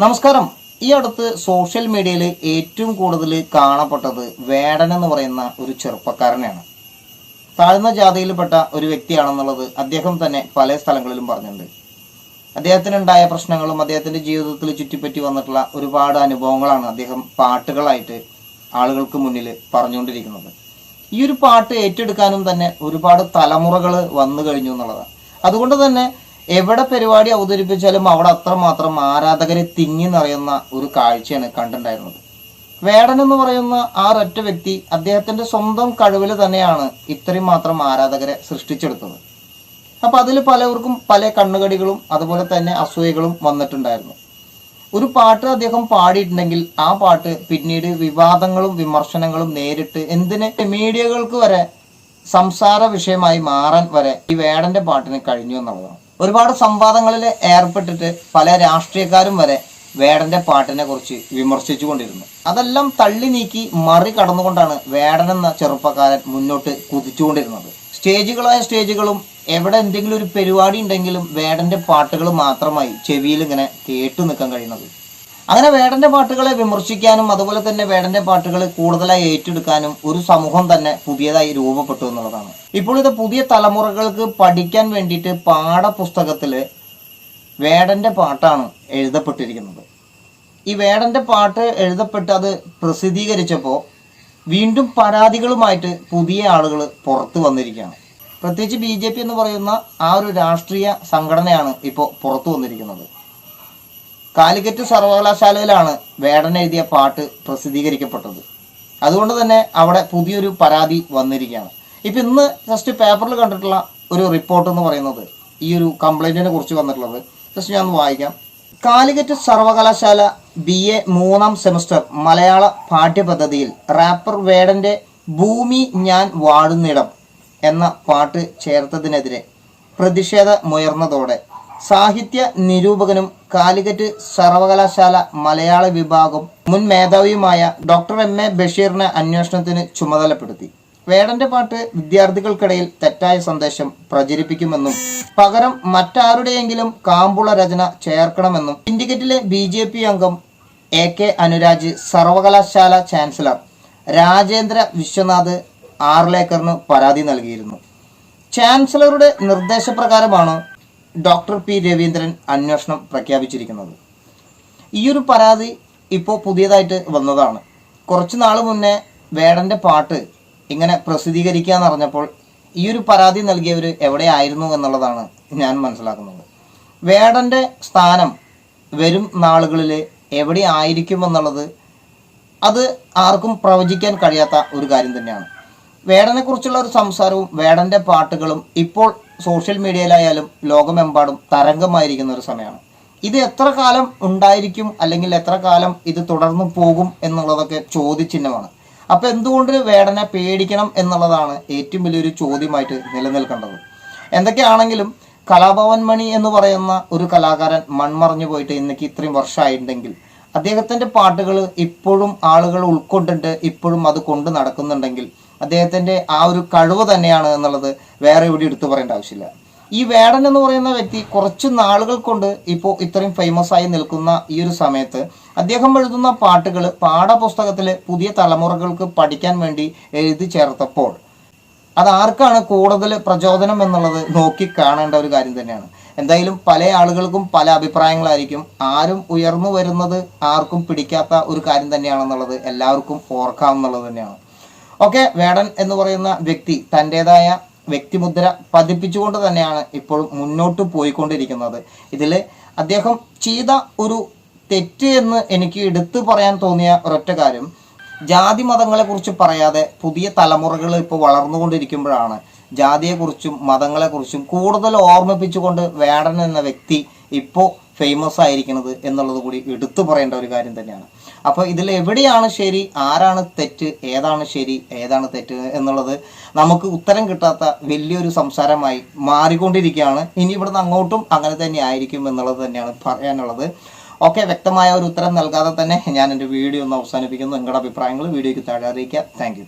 നമസ്കാരം. ഈ അടുത്ത് സോഷ്യൽ മീഡിയയിൽ ഏറ്റവും കൂടുതൽ കാണപ്പെട്ടത് വേടൻ എന്ന് പറയുന്ന ഒരു ചെറുപ്പക്കാരനെയാണ്. താഴ്ന്ന ജാതിയിൽപ്പെട്ട ഒരു വ്യക്തിയാണെന്നുള്ളത് അദ്ദേഹം തന്നെ പല സ്ഥലങ്ങളിലും പറഞ്ഞിട്ടുണ്ട്. അദ്ദേഹത്തിനുണ്ടായ പ്രശ്നങ്ങളും അദ്ദേഹത്തിന്റെ ജീവിതത്തിൽ ചുറ്റിപ്പറ്റി വന്നിട്ടുള്ള ഒരുപാട് അനുഭവങ്ങളാണ് അദ്ദേഹം പാട്ടുകളായിട്ട് ആളുകൾക്ക് മുന്നിൽ പറഞ്ഞുകൊണ്ടിരിക്കുന്നത്. ഈ ഒരു പാട്ട് ഏറ്റെടുക്കാനും തന്നെ ഒരുപാട് തലമുറകൾ വന്നു കഴിഞ്ഞു എന്നുള്ളതാണ്. അതുകൊണ്ട് തന്നെ എവിടെ പരിപാടി അവതരിപ്പിച്ചാലും അവിടെ അത്രമാത്രം ആരാധകരെ തിങ്ങി നിറയുന്ന ഒരു കാഴ്ചയാണ് കണ്ടിട്ടുണ്ടായിരുന്നത്. വേടൻ എന്ന് പറയുന്ന ആ ഒറ്റ വ്യക്തി അദ്ദേഹത്തിന്റെ സ്വന്തം കഴിവിൽ തന്നെയാണ് ഇത്രയും മാത്രം ആരാധകരെ സൃഷ്ടിച്ചെടുത്തത്. അപ്പൊ അതിൽ പലവർക്കും പല കണ്ണുകടികളും അതുപോലെ തന്നെ അസൂയകളും വന്നിട്ടുണ്ടായിരുന്നു. ഒരു പാട്ട് അദ്ദേഹം പാടിയിട്ടുണ്ടെങ്കിൽ ആ പാട്ട് പിന്നീട് വിവാദങ്ങളും വിമർശനങ്ങളും നേരിട്ട് എന്തിന് മീഡിയകൾക്ക് വരെ സംസാര വിഷയമായി മാറാൻ വരെ ഈ വേടന്റെ പാട്ടിന് കഴിഞ്ഞു എന്നുള്ളതാണ്. ഒരുപാട് സംവാദങ്ങളിൽ ഏർപ്പെട്ടിട്ട് പല രാഷ്ട്രീയക്കാരും വരെ വേടന്റെ പാട്ടിനെ കുറിച്ച് വിമർശിച്ചു കൊണ്ടിരുന്നു അതെല്ലാം തള്ളി നീക്കി മറി കടന്നുകൊണ്ടാണ് വേടൻ എന്ന ചെറുപ്പക്കാരൻ മുന്നോട്ട് കുതിച്ചുകൊണ്ടിരുന്നത്. സ്റ്റേജുകളായ സ്റ്റേജുകളും എവിടെ എന്തെങ്കിലും ഒരു പരിപാടി ഉണ്ടെങ്കിലും വേടന്റെ പാട്ടുകൾ മാത്രമായി ചെവിയിൽ ഇങ്ങനെ കേട്ടു നിൽക്കാൻ കഴിയുന്നത്. അങ്ങനെ വേടന്റെ പാട്ടുകളെ വിമർശിക്കാനും അതുപോലെ തന്നെ വേടന്റെ പാട്ടുകൾ കൂടുതലായി ഏറ്റെടുക്കാനും ഒരു സമൂഹം തന്നെ പുതിയതായി രൂപപ്പെട്ടു എന്നുള്ളതാണ്. ഇപ്പോൾ ഇത് പുതിയ തലമുറകൾക്ക് പഠിക്കാൻ വേണ്ടിയിട്ട് പാഠപുസ്തകത്തിൽ വേടന്റെ പാട്ടാണ് എഴുതപ്പെട്ടിരിക്കുന്നത്. ഈ വേടന്റെ പാട്ട് എഴുതപ്പെട്ട് അത് പ്രസിദ്ധീകരിച്ചപ്പോൾ വീണ്ടും പരാതികളുമായിട്ട് പുതിയ ആളുകൾ പുറത്തു വന്നിരിക്കുകയാണ്. പ്രത്യേകിച്ച് ബി എന്ന് പറയുന്ന ആ ഒരു രാഷ്ട്രീയ സംഘടനയാണ് ഇപ്പോൾ പുറത്തു വന്നിരിക്കുന്നത്. കാലിക്കറ്റ് സർവകലാശാലയിലാണ് വേടൻ എഴുതിയ പാട്ട് പ്രസിദ്ധീകരിക്കപ്പെട്ടത്. അതുകൊണ്ട് തന്നെ അവിടെ പുതിയൊരു പരാതി വന്നിരിക്കുകയാണ്. ഇപ്പം ഇന്ന് ജസ്റ്റ് പേപ്പറിൽ കണ്ടിട്ടുള്ള ഒരു റിപ്പോർട്ട് എന്ന് പറയുന്നത് ഈ ഒരു കംപ്ലൈന്റിനെ കുറിച്ച് വന്നിട്ടുള്ളത്. ജസ്റ്റ് ഞാൻ വായിക്കാം. കാലിക്കറ്റ് സർവകലാശാല ബി എ മൂന്നാം സെമസ്റ്റർ മലയാള പാഠ്യപദ്ധതിയിൽ റാപ്പർ വേടന്റെ ഭൂമി ഞാൻ വാഴുന്നിടം എന്ന പാട്ട് ചേർത്തതിനെതിരെ പ്രതിഷേധമുയർന്നതോടെ സാഹിത്യ നിരൂപകനും കാലിക്കറ്റ് സർവകലാശാല മലയാള വിഭാഗം മുൻ മേധാവിയുമായ ഡോക്ടർ എം എ ബഷീറിനെ അന്വേഷണത്തിന് ചുമതലപ്പെടുത്തി. വേടന്റെ പാട്ട് വിദ്യാർത്ഥികൾക്കിടയിൽ തെറ്റായ സന്ദേശം പ്രചരിപ്പിക്കുമെന്നും പകരം മറ്റാരുടെയെങ്കിലും കാമ്പുള രചന ചേർക്കണമെന്നും ഇൻഡിക്കറ്റിലെ ബി ജെ പി അംഗം എ കെ അനുരാജ് സർവകലാശാല ചാൻസലർ രാജേന്ദ്ര വിശ്വനാഥ് ആർലേക്കറിന് പരാതി നൽകിയിരുന്നു. ചാൻസലറുടെ നിർദ്ദേശപ്രകാരമാണ് ഡോക്ടർ പി രവീന്ദ്രൻ അന്വേഷണം പ്രഖ്യാപിച്ചിരിക്കുന്നത്. ഈ ഒരു പരാതി ഇപ്പോൾ പുതിയതായിട്ട് വന്നതാണ്. കുറച്ച് നാൾ മുന്നേ വേടന്റെ പാട്ട് ഇങ്ങനെ പ്രസിദ്ധീകരിക്കുക എന്ന് പറഞ്ഞപ്പോൾ ഈ ഒരു പരാതി നൽകിയവർ എവിടെയായിരുന്നു എന്നുള്ളതാണ് ഞാൻ മനസ്സിലാക്കുന്നത്. വേടന്റെ സ്ഥാനം വരും നാളുകളിൽ എവിടെ ആയിരിക്കും എന്നുള്ളത് അത് ആർക്കും പ്രവചിക്കാൻ കഴിയാത്ത ഒരു കാര്യം തന്നെയാണ്. വേടനെ കുറിച്ചുള്ള ഒരു സംസാരവും വേടന്റെ പാട്ടുകളും ഇപ്പോൾ സോഷ്യൽ മീഡിയയിലായാലും ലോകമെമ്പാടും തരംഗമായിരിക്കുന്ന ഒരു സമയമാണ്. ഇത് എത്ര കാലം ഉണ്ടായിരിക്കും അല്ലെങ്കിൽ എത്ര കാലം ഇത് തുടർന്നു പോകും എന്നുള്ളതൊക്കെ ചോദ്യചിഹ്നമാണ്. അപ്പൊ എന്തുകൊണ്ട് വേടനെ പേടിക്കണം എന്നുള്ളതാണ് ഏറ്റവും വലിയൊരു ചോദ്യമായിട്ട് നിലനിൽക്കേണ്ടത്. എന്തൊക്കെയാണെങ്കിലും കലാഭവൻ മണി എന്ന് പറയുന്ന ഒരു കലാകാരൻ മൺമറഞ്ഞു പോയിട്ട് ഇന്നേക്ക് ഇത്രയും വർഷമായിട്ടുണ്ടെങ്കിൽ അദ്ദേഹത്തിന്റെ പാട്ടുകൾ ഇപ്പോഴും ആളുകൾ ഉൾക്കൊണ്ടിട്ട് ഇപ്പോഴും അത് കൊണ്ട് നടക്കുന്നുണ്ടെങ്കിൽ അദ്ദേഹത്തിന്റെ ആ ഒരു കഴിവ് തന്നെയാണ് എന്നുള്ളത് വേറെ എവിടെ എടുത്തു പറയേണ്ട ആവശ്യമില്ല. ഈ വേടൻ എന്ന് പറയുന്ന വ്യക്തി കുറച്ച് നാളുകൾ കൊണ്ട് ഇപ്പോൾ ഇത്രയും ഫേമസ് ആയി നിൽക്കുന്ന ഈ ഒരു സമയത്ത് അദ്ദേഹം എഴുതുന്ന പാട്ടുകൾ പാഠപുസ്തകത്തിൽ പുതിയ തലമുറകൾക്ക് പഠിക്കാൻ വേണ്ടി എഴുതി ചേർത്തപ്പോൾ അത് ആർക്കാണ് കൂടുതൽ പ്രചോദനം എന്നുള്ളത് നോക്കി കാണേണ്ട ഒരു കാര്യം തന്നെയാണ്. എന്തായാലും പല ആളുകൾക്കും പല അഭിപ്രായങ്ങളായിരിക്കും. ആരും ഉയർന്നു വരുന്നത് ആർക്കും പിടിക്കാത്ത ഒരു കാര്യം തന്നെയാണെന്നുള്ളത് എല്ലാവർക്കും ഓർക്കാമെന്നുള്ളത് തന്നെയാണ്. ഓക്കെ വേടൻ എന്ന് പറയുന്ന വ്യക്തി തന്റെതായ വ്യക്തിമുദ്ര പതിപ്പിച്ചുകൊണ്ട് തന്നെയാണ് ഇപ്പോഴും മുന്നോട്ട് പോയിക്കൊണ്ടിരിക്കുന്നത്. ഇതിൽ അദ്ദേഹം ചെയ്ത ഒരു തെറ്റ് എന്ന് എനിക്ക് എടുത്തു പറയാൻ തോന്നിയ ഒരൊറ്റ കാര്യം ജാതി മതങ്ങളെക്കുറിച്ച് പറയാതെ പുതിയ തലമുറകൾ ഇപ്പോൾ വളർന്നുകൊണ്ടിരിക്കുമ്പോഴാണ് ജാതിയെക്കുറിച്ചും മതങ്ങളെക്കുറിച്ചും കൂടുതൽ ഓർമ്മിപ്പിച്ചുകൊണ്ട് വേടൻ എന്ന വ്യക്തി ഇപ്പോൾ ഫേമസ് ആയിരിക്കുന്നത് എന്നുള്ളത് കൂടി എടുത്തു പറയേണ്ട ഒരു കാര്യം തന്നെയാണ്. അപ്പോൾ ഇതിൽ എവിടെയാണ് ശരി ആരാണ് തെറ്റ് ഏതാണ് ശരി ഏതാണ് തെറ്റ് എന്നുള്ളത് നമുക്ക് ഉത്തരം കിട്ടാത്ത വലിയൊരു സംസാരമായി മാറിക്കൊണ്ടിരിക്കുകയാണ്. ഇനി ഇവിടുന്ന് അങ്ങോട്ടും അങ്ങനെ തന്നെ ആയിരിക്കും എന്നുള്ളത് തന്നെയാണ് പറയാനുള്ളത്. ഓക്കെ വ്യക്തമായ ഒരു ഉത്തരം നൽകാതെ തന്നെ ഞാൻ എന്റെ വീഡിയോ ഒന്ന് അവസാനിപ്പിക്കുന്നു. നിങ്ങളുടെ അഭിപ്രായങ്ങൾ വീഡിയോയ്ക്ക് താഴെ അറിയിക്കുക. താങ്ക്